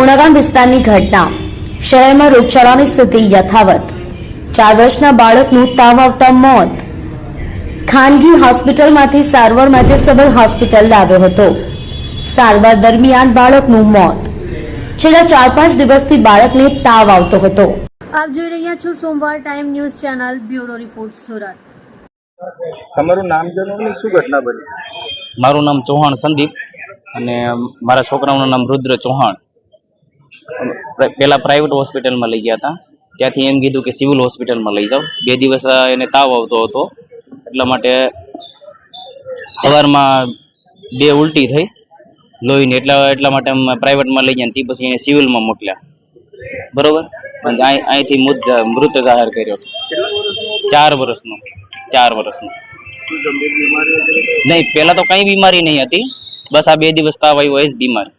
ઉણાગામ વિસ્તારની ઘટના. શહેરમાં રોગચાળાની સ્થિતિ યથાવત. ચાર વર્ષના બાળકનું તાવ આવતા મોત. ખાનગી હોસ્પિટલમાંથી સારવાર માટે સદર હોસ્પિટલ લાવ્યો હતો. સારવાર દરમિયાન બાળકનું મોત. છેલ્લા ચાર પાંચ દિવસથી બાળકને તાવ આવતો હતો. આપ જોઈ રહ્યા છો સોમવાર time news channel bureau report Surat. તમારું નામ જણાવો શું ઘટના બની? મારું નામ ચૌહાણ સંદીપ અને મારા છોકરાનું નામ રુદ્ર ચૌહાણ. પહેલા પ્રાઇવેટ હોસ્પિટલમાં લઈ ગયા હતા. ત્યાંથી એમ કીધું કે સિવિલ હોસ્પિટલમાં લઈ જાઓ બે દિવસ એને તાવ આવતો હતો. એટલા માટે સવારમાં બે ઉલટી થઈ લોહીને. એટલા એટલા માટે પ્રાઇવેટમાં લઈ ગયા તે પછી એને સિવિલમાં મોકલ્યા. બરોબર? અહીંથી મૃત જાહેર કર્યો છે. ચાર વર્ષનો ચાર વર્ષનો. નહીં, પહેલા તો કંઈ બીમારી નહીં હતી. બસ આ બે દિવસ તાવ આવ્યો, એ જ બીમારી.